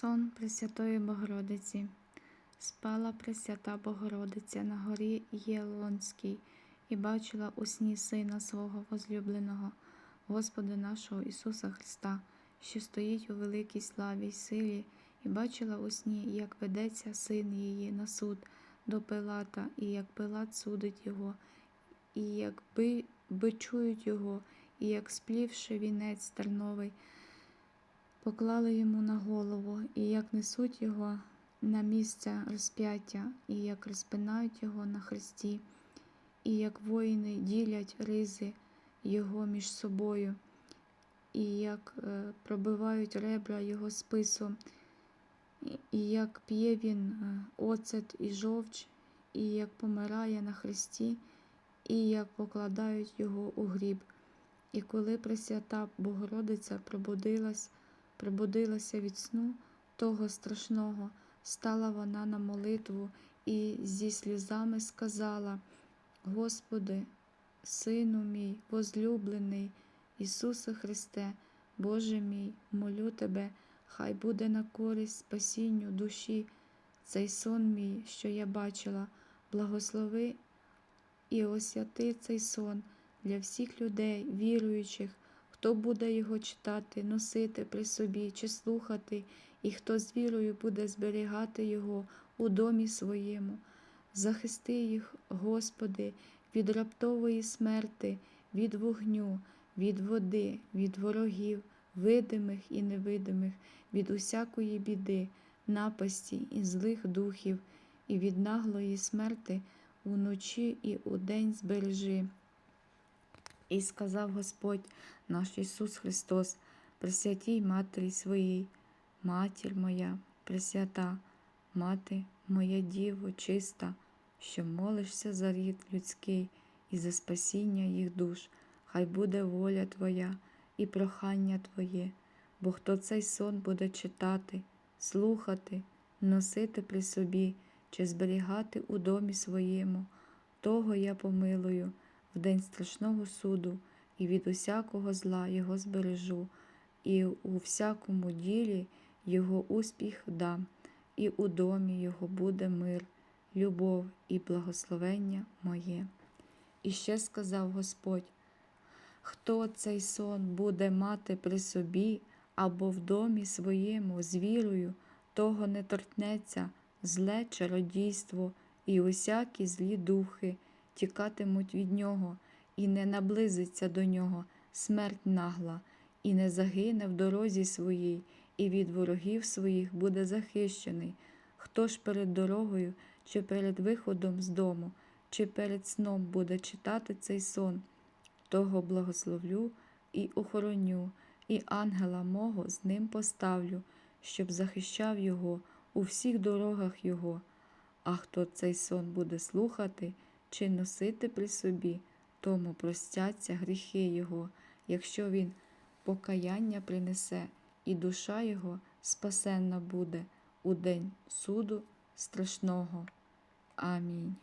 Сон Пресвятої Богородиці. Спала Пресвята Богородиця на горі Єлонській і бачила у сні Сина свого возлюбленого, Господа нашого Ісуса Христа, що стоїть у великій славі й силі, і бачила у сні, як ведеться син її на суд до Пилата, і як Пилат судить його, і як би, бичують його, і як сплівши вінець терновий, поклали йому на голову, і як несуть його на місце розп'яття, і як розпинають його на хресті, і як воїни ділять ризи його між собою, і як е, пробивають ребра його списом, і- як п'є він е, оцет і жовч, і як помирає на хресті, і як покладають його у гріб. І коли Пресвята Богородиця пробудилась, пробудилася від сну того страшного, стала вона на молитву і зі сльозами сказала: Господи, Сину мій, возлюблений, Ісусе Христе, Боже мій, молю Тебе, хай буде на користь спасінню душі. Цей сон мій, що я бачила, благослови і освяти цей сон для всіх людей, віруючих, хто буде його читати, носити при собі чи слухати, і хто з вірою буде зберігати його у домі своєму. Захисти їх, Господи, від раптової смерти, від вогню, від води, від ворогів, видимих і невидимих, від усякої біди, напасті і злих духів, і від наглої смерти уночі і удень збережи. І сказав Господь наш Ісус Христос, Пресвятій Матері своїй, Матір моя, Пресвята, Мати моя Діво, чиста, що молишся за рід людський і за спасіння їх душ, хай буде воля Твоя і прохання Твоє, бо хто цей сон буде читати, слухати, носити при собі чи зберігати у домі своєму, того я помилую в день страшного суду, і від усякого зла його збережу, і у всякому ділі його успіх дам, і у домі його буде мир, любов і благословення моє. І ще сказав Господь: Хто цей сон буде мати при собі або в домі своєму з вірою, того не торкнеться зле чародійство і усякі злі духи тікатимуть від нього, і не наблизиться до нього смерть нагла, і не загине в дорозі своїй, і від ворогів своїх буде захищений. Хто ж перед дорогою, чи перед виходом з дому, чи перед сном буде читати цей сон, того благословлю і охороню, і ангела мого з ним поставлю, щоб захищав його у всіх дорогах його. А хто цей сон буде слухати чи носити при собі, тому простяться гріхи його, якщо він покаяння принесе, і душа його спасенна буде у день суду страшного. Амінь.